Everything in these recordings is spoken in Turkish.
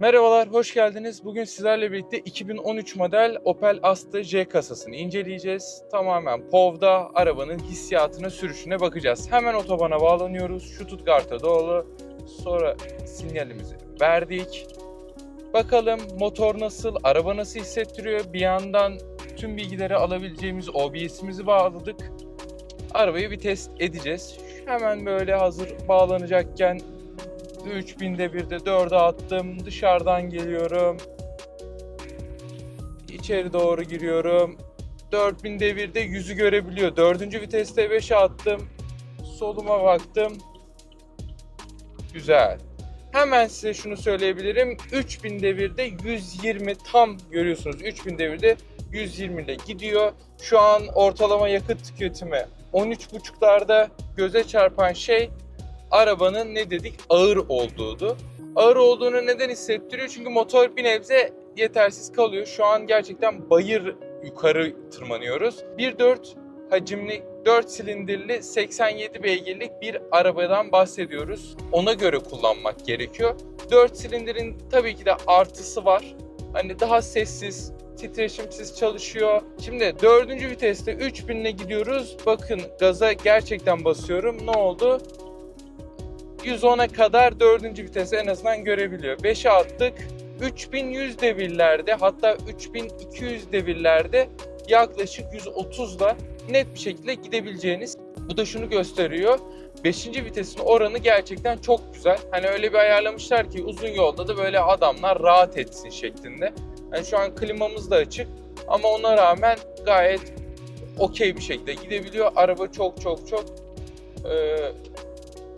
Merhabalar, hoş geldiniz. Bugün sizlerle birlikte 2013 model Opel Astra J kasasını inceleyeceğiz. Tamamen POV'da arabanın hissiyatına, sürüşüne bakacağız. Hemen otobana bağlanıyoruz. Stuttgart'a doğru. Sonra sinyalimizi verdik. Bakalım motor nasıl, araba nasıl hissettiriyor. Bir yandan tüm bilgileri alabileceğimiz OBS'imizi bağladık. Arabayı bir test edeceğiz. Hemen böyle hazır bağlanacakken 3000'de bir de 4'e attım. Dışarıdan geliyorum. İçeri doğru giriyorum. 4000'de bir de yüzü görebiliyor. Dördüncü viteste 5'e attım. Soluma baktım. Güzel. Hemen size şunu söyleyebilirim. 3000'de bir de 120 tam görüyorsunuz. 3000'de bir de 120 ile gidiyor. Şu an ortalama yakıt tüketimi 13.5'larda göze çarpan şey arabanın ne dedik ağır olduğudu. Ağır olduğunu neden hissettiriyor? Çünkü motor bir nebze yetersiz kalıyor. Şu an gerçekten bayır yukarı tırmanıyoruz. 1.4 hacimli 4 silindirli 87 beygirlik bir arabadan bahsediyoruz. Ona göre kullanmak gerekiyor. 4 silindirin tabii ki de artısı var. Hani daha sessiz, titreşimsiz çalışıyor. Şimdi dördüncü viteste 3000 ile gidiyoruz. Bakın gaza gerçekten basıyorum. Ne oldu? 110'a kadar dördüncü vitesi en azından görebiliyor. 5'e attık. 3100 devirlerde hatta 3200 devirlerde yaklaşık 130'da net bir şekilde gidebileceğiniz. Bu da şunu gösteriyor. 5. vitesin oranı gerçekten çok güzel. Hani öyle bir ayarlamışlar ki uzun yolda da böyle adamlar rahat etsin şeklinde. Yani şu an klimamız da açık ama ona rağmen gayet okey bir şekilde gidebiliyor. Araba çok çok çok e,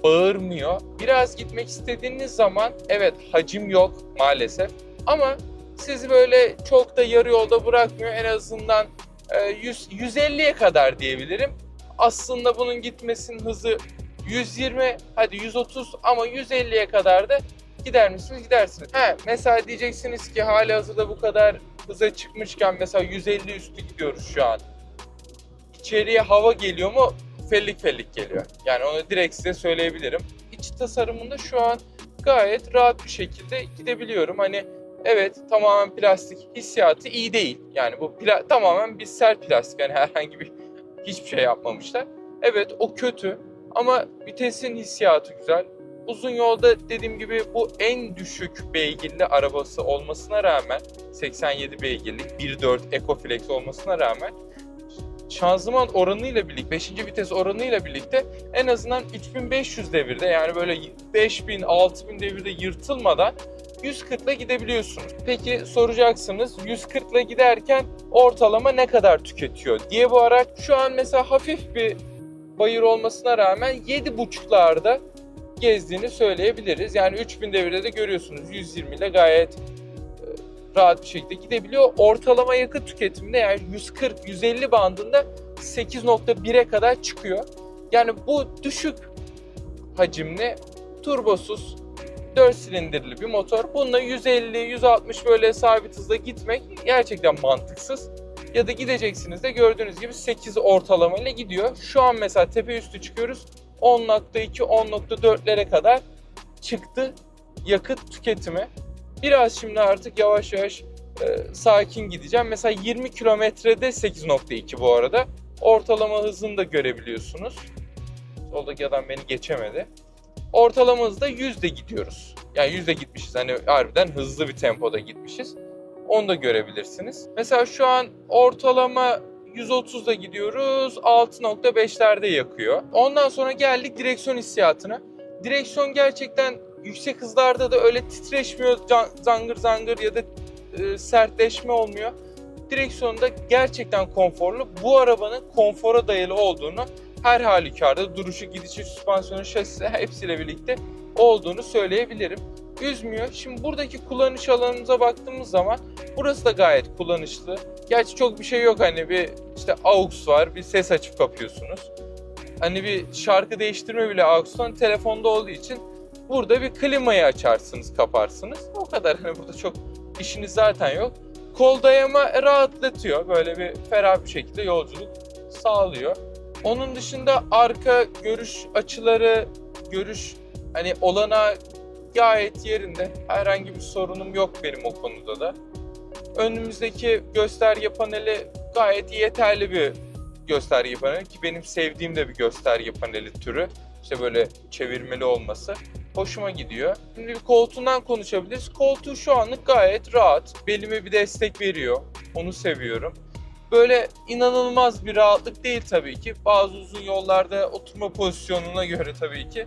bağırmıyor. Biraz gitmek istediğiniz zaman evet hacim yok maalesef ama sizi böyle çok da yarı yolda bırakmıyor. En azından e, 100 150'ye kadar diyebilirim. Aslında bunun gitmesinin hızı 120 hadi 130 ama 150'ye kadar da gider misiniz? Gidersiniz. He, mesela diyeceksiniz ki hali hazırda bu kadar hıza çıkmışken mesela 150 üstü gidiyoruz şu an. İçeriye hava geliyor mu? Fellik fellik geliyor. Yani onu direkt size söyleyebilirim. İç tasarımında şu an gayet rahat bir şekilde gidebiliyorum. Hani evet tamamen plastik hissiyatı iyi değil. Yani bu pla- tamamen bir sert plastik. Yani herhangi bir hiçbir şey yapmamışlar. Evet o kötü ama vitesin hissiyatı güzel. Uzun yolda dediğim gibi bu en düşük beygirli arabası olmasına rağmen 87 beygirlik 1.4 EcoFlex olmasına rağmen şanzıman oranıyla birlikte 5. vites oranıyla birlikte en azından 3500 devirde yani böyle 5000 6000 devirde yırtılmadan 140 ile gidebiliyorsunuz. Peki soracaksınız 140 ile giderken ortalama ne kadar tüketiyor diye bu araç şu an mesela hafif bir bayır olmasına rağmen 7.5'larda gezdiğini söyleyebiliriz. Yani 3000 devirde de görüyorsunuz 120 ile gayet rahat bir şekilde gidebiliyor. Ortalama yakıt tüketiminde yani 140-150 bandında 8.1'e kadar çıkıyor. Yani bu düşük hacimli turbosuz 4 silindirli bir motor. Bununla 150-160 böyle sabit hızla gitmek gerçekten mantıksız. Ya da gideceksiniz de gördüğünüz gibi 8 ortalama ile gidiyor. Şu an mesela tepe üstü çıkıyoruz. 10.2-10.4'lere kadar çıktı yakıt tüketimi. Biraz şimdi artık yavaş yavaş e, sakin gideceğim. Mesela 20 kilometrede 8.2 bu arada. Ortalama hızını da görebiliyorsunuz. Soldaki adam beni geçemedi. Ortalama hızda 100'de gidiyoruz. Yani 100'de gitmişiz. Hani harbiden hızlı bir tempoda gitmişiz. Onu da görebilirsiniz. Mesela şu an ortalama 130'da gidiyoruz. 6.5'lerde yakıyor. Ondan sonra geldik direksiyon hissiyatına. Direksiyon gerçekten yüksek hızlarda da öyle titreşmiyor zangır zangır ya da e, sertleşme olmuyor. Direksiyonda gerçekten konforlu. Bu arabanın konfora dayalı olduğunu her halükarda duruşu, gidişi, süspansiyonu, şasisi hepsiyle birlikte olduğunu söyleyebilirim. Üzmüyor. Şimdi buradaki kullanış alanımıza baktığımız zaman burası da gayet kullanışlı. Gerçi çok bir şey yok hani bir işte aux var, bir ses açıp kapıyorsunuz. Hani bir şarkı değiştirme bile AUX'tan telefonda olduğu için burada bir klimayı açarsınız, kaparsınız. O kadar hani burada çok işiniz zaten yok. Kol dayama rahatlatıyor. Böyle bir ferah bir şekilde yolculuk sağlıyor. Onun dışında arka görüş açıları, görüş hani olana gayet yerinde. Herhangi bir sorunum yok benim o konuda da. Önümüzdeki gösterge paneli gayet yeterli bir gösterge paneli ki benim sevdiğim de bir gösterge paneli türü. İşte böyle çevirmeli olması hoşuma gidiyor. Şimdi bir koltuğundan konuşabiliriz. Koltuğu şu anlık gayet rahat. Belime bir destek veriyor. Onu seviyorum. Böyle inanılmaz bir rahatlık değil tabii ki. Bazı uzun yollarda oturma pozisyonuna göre tabii ki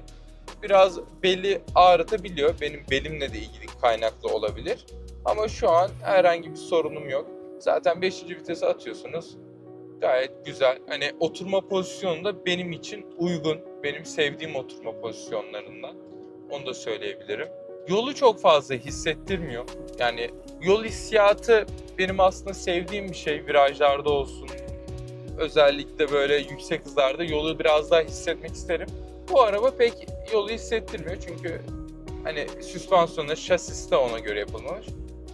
biraz beli ağrıtabiliyor. Benim belimle de ilgili kaynaklı olabilir. Ama şu an herhangi bir sorunum yok. Zaten 5. vitese atıyorsunuz. Gayet güzel. Hani oturma pozisyonu da benim için uygun. Benim sevdiğim oturma pozisyonlarından. Onu da söyleyebilirim. Yolu çok fazla hissettirmiyor. Yani yol hissiyatı benim aslında sevdiğim bir şey. Virajlarda olsun. Özellikle böyle yüksek hızlarda yolu biraz daha hissetmek isterim. Bu araba pek yolu hissettirmiyor çünkü hani süspansiyonu, şasisi de ona göre yapılmamış.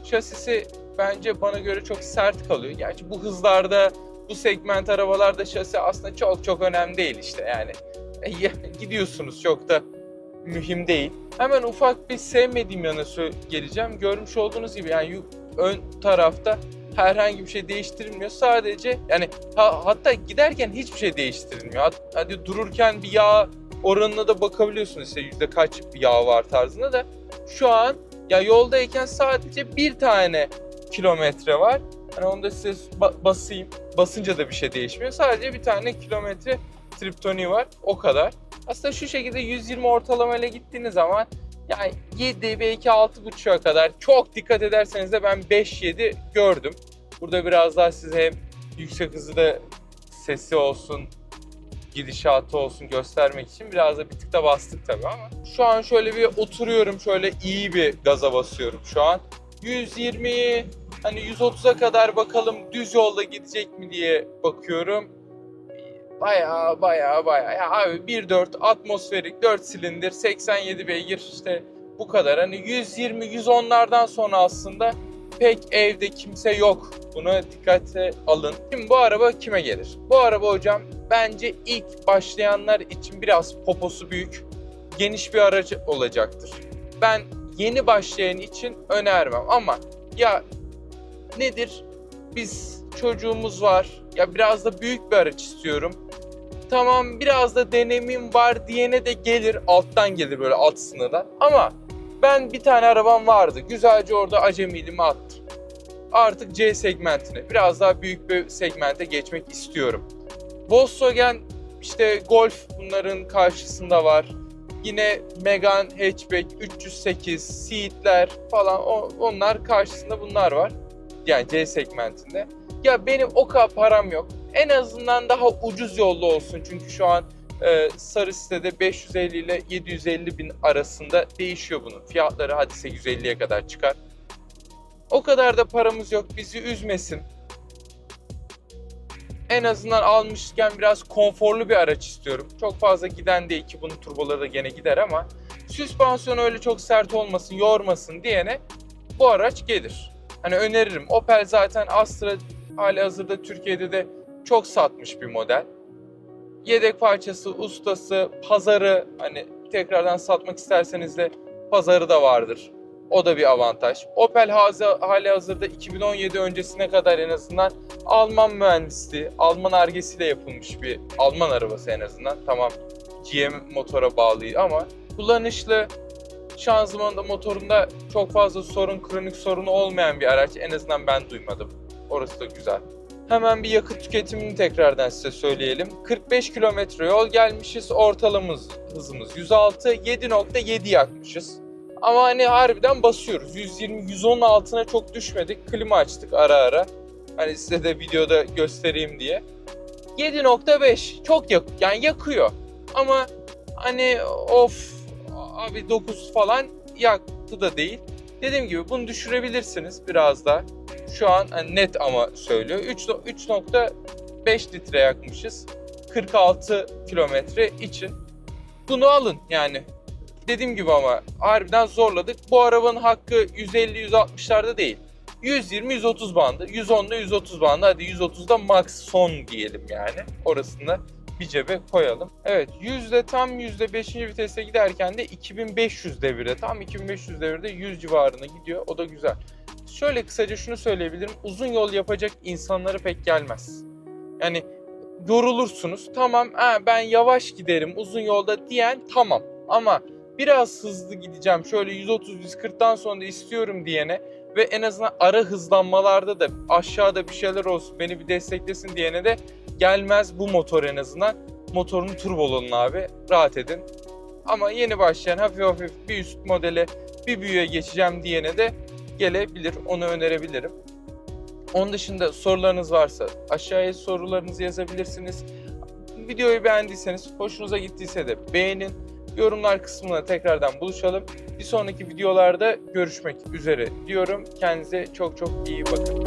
Şasisi bence bana göre çok sert kalıyor. Gerçi bu hızlarda, bu segment arabalarda şasi aslında çok çok önemli değil işte yani. E, Gidiyorsunuz çok da mühim değil. Hemen ufak bir sevmediğim yanı sö- geleceğim. Görmüş olduğunuz gibi yani ön tarafta herhangi bir şey değiştirilmiyor. Sadece yani ha- hatta giderken hiçbir şey değiştirilmiyor. Hat- hadi dururken bir yağ oranına da bakabiliyorsunuz işte yüzde kaç yağ var tarzında da şu an ya yoldayken sadece bir tane kilometre var. Hani onu da size ba- basayım. Basınca da bir şey değişmiyor. Sadece bir tane kilometre triptoni var. O kadar. Aslında şu şekilde 120 ortalamayla gittiğiniz zaman yani 7 belki 6.5'a kadar çok dikkat ederseniz de ben 5-7 gördüm. Burada biraz daha size hem yüksek hızı da sesi olsun, gidişatı olsun göstermek için biraz da bir tık da bastık tabii ama şu an şöyle bir oturuyorum şöyle iyi bir gaza basıyorum şu an. 120'yi hani 130'a kadar bakalım düz yolda gidecek mi diye bakıyorum. Baya baya baya ya abi 1.4 atmosferik 4 silindir 87 beygir işte bu kadar. Hani 120 110'lardan sonra aslında pek evde kimse yok. Buna dikkate alın. Şimdi bu araba kime gelir? Bu araba hocam bence ilk başlayanlar için biraz poposu büyük, geniş bir aracı olacaktır. Ben yeni başlayan için önermem ama ya nedir? Biz çocuğumuz var. Ya biraz da büyük bir araç istiyorum. Tamam biraz da denemim var diyene de gelir. Alttan gelir böyle alt sınırdan. Ama ben bir tane arabam vardı. Güzelce orada acemiliğimi attım. Artık C segmentine, biraz daha büyük bir segmente geçmek istiyorum. Volkswagen işte Golf bunların karşısında var. Yine Megane Hatchback 308, Seat'ler falan onlar karşısında bunlar var. Yani C segmentinde. Ya benim o kadar param yok. En azından daha ucuz yolda olsun. Çünkü şu an e, sarı sitede 550 ile 750 bin arasında değişiyor bunun. Fiyatları hadi 850'ye kadar çıkar. O kadar da paramız yok. Bizi üzmesin. En azından almışken biraz konforlu bir araç istiyorum. Çok fazla giden değil ki bunun turboları da gene gider ama süspansiyon öyle çok sert olmasın, yormasın diyene bu araç gelir. Hani öneririm. Opel zaten Astra hali hazırda Türkiye'de de çok satmış bir model. Yedek parçası, ustası, pazarı hani tekrardan satmak isterseniz de pazarı da vardır. O da bir avantaj. Opel hali hazırda 2017 öncesine kadar en azından Alman mühendisliği, Alman argesiyle yapılmış bir Alman arabası en azından. Tamam GM motora bağlı ama kullanışlı, şanzımanında motorunda çok fazla sorun, kronik sorunu olmayan bir araç. En azından ben duymadım. Orası da güzel. Hemen bir yakıt tüketimini tekrardan size söyleyelim. 45 kilometre yol gelmişiz. Ortalamamız hızımız 106, 7.7 yakmışız. Ama hani harbiden basıyoruz. 120 110'un altına çok düşmedik. Klima açtık ara ara. Hani size de videoda göstereyim diye. 7.5 çok yak yani yakıyor. Ama hani of abi 9 falan yaktı da değil. Dediğim gibi bunu düşürebilirsiniz biraz da. Şu an hani net ama söylüyor. 3 no- 3.5 litre yakmışız. 46 kilometre için. Bunu alın yani. Dediğim gibi ama harbiden zorladık. Bu arabanın hakkı 150-160'larda değil. 120-130 bandı. 110'da 130 bandı. Hadi 130'da max son diyelim yani. Orasını bir cebe koyalım. Evet yüzde tam yüzde 5. viteste giderken de 2500 devirde tam 2500 devirde 100 civarına gidiyor. O da güzel. Şöyle kısaca şunu söyleyebilirim. Uzun yol yapacak insanlara pek gelmez. Yani yorulursunuz. Tamam ha, ben yavaş giderim uzun yolda diyen tamam. Ama biraz hızlı gideceğim şöyle 130-140'dan sonra istiyorum diyene ve en azından ara hızlanmalarda da aşağıda bir şeyler olsun beni bir desteklesin diyene de gelmez bu motor en azından. Motorunu turbolunun abi rahat edin. Ama yeni başlayan hafif hafif bir üst modele bir büyüğe geçeceğim diyene de gelebilir. Onu önerebilirim. Onun dışında sorularınız varsa aşağıya sorularınızı yazabilirsiniz. Videoyu beğendiyseniz, hoşunuza gittiyse de beğenin. Yorumlar kısmına tekrardan buluşalım. Bir sonraki videolarda görüşmek üzere diyorum. Kendinize çok çok iyi bakın.